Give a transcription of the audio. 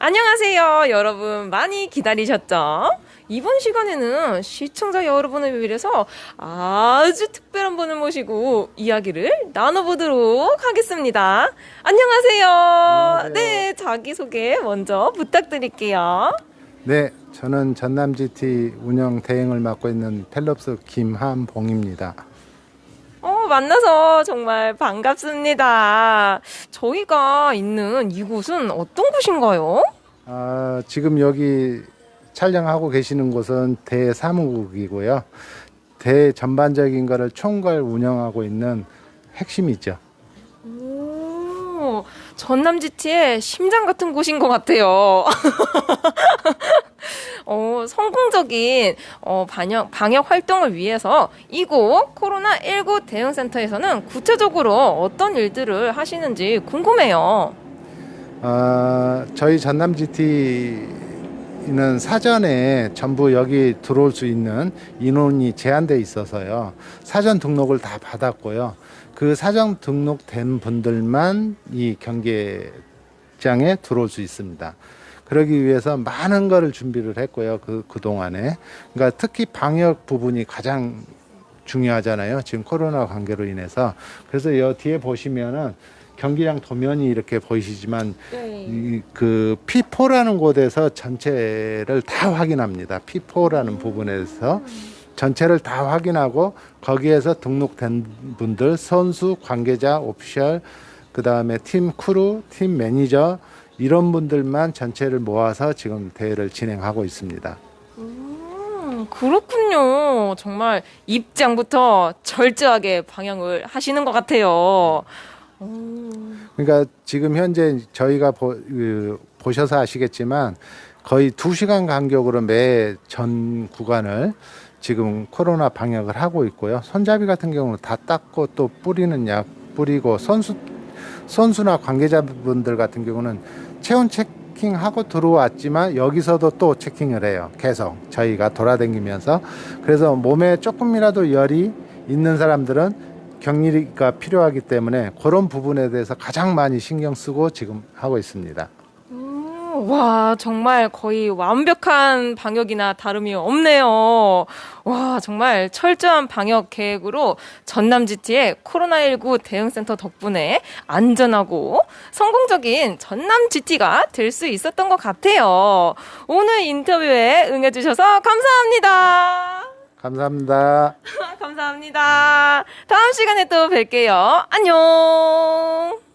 안녕하세요. 여러분 많이 기다리셨죠? 이번 시간에는 시청자 여러분을 위해서 아주 특별한 분을 모시고 이야기를 나눠보도록 하겠습니다. 안녕하세요. 안녕하세요. 네, 자기소개 먼저 부탁드릴게요. 네, 저는 전남 GT 운영 대행을 맡고 있는 텔럽스 김한봉입니다. 어, 만나서 정말 반갑습니다. 저희가 있는 이곳은 어떤 곳인가요? 아, 지금 여기 촬영하고 계시는 곳은 대사무국이고요. 대전반적인 거를 총괄 운영하고 있는 핵심이죠. 오, 전남 GT의 심장 같은 곳인 것 같아요. 어, 성공적인 어, 방역, 방역 활동을 위해서 이곳 코로나19 대응센터에서는 구체적으로 어떤 일들을 하시는지 궁금해요. 아, 저희 전남 GT는 사전에 전부 여기 들어올 수 있는 인원이 제한돼 있어서요. 사전 등록을 다 받았고요. 그 사전 등록된 분들만 이 경기장에 들어올 수 있습니다. 그러기 위해서 많은 거를 준비를 했고요. 그, 그동안에. 그러니까 특히 방역 부분이 가장 중요하잖아요. 지금 코로나 관계로 인해서. 그래서 여 뒤에 보시면은 경기장 도면이 이렇게 보이시지만 네. 이, 그 P4라는 곳에서 전체를 다 확인합니다. P4라는 부분에서 전체를 다 확인하고 거기에서 등록된 분들 선수, 관계자, 오피셜 그다음에 팀 크루, 팀 매니저 이런 분들만 전체를 모아서 지금 대회를 진행하고 있습니다. 음, 그렇군요. 정말 입장부터 철저하게 방역을 하시는 것 같아요. 음, 그러니까 지금 현재 저희가 보, 그, 보셔서 아시겠지만 거의 두시간 간격으로 매 전 구간을 지금 코로나 방역을 하고 있고요. 손잡이 같은 경우는 다 닦고 또 뿌리는 약 뿌리고 선수 선수나 관계자분들 같은 경우는 체온 체킹하고 들어왔지만 여기서도 또 체킹을 해요. 계속 저희가 돌아다니면서 그래서 몸에 조금이라도 열이 있는 사람들은 격리가 필요하기 때문에 그런 부분에 대해서 가장 많이 신경 쓰고 지금 하고 있습니다. 음, 와, 정말 거의 완벽한 방역이나 다름이 없네요. 와, 정말 철저한 방역 계획으로 전남 GT의 코로나19 대응센터 덕분에 안전하고 성공적인 전남 GT가 될 수 있었던 것 같아요. 오늘 인터뷰에 응해주셔서 감사합니다. 감사합니다. 감사합니다. 다음 시간에 또 뵐게요. 안녕.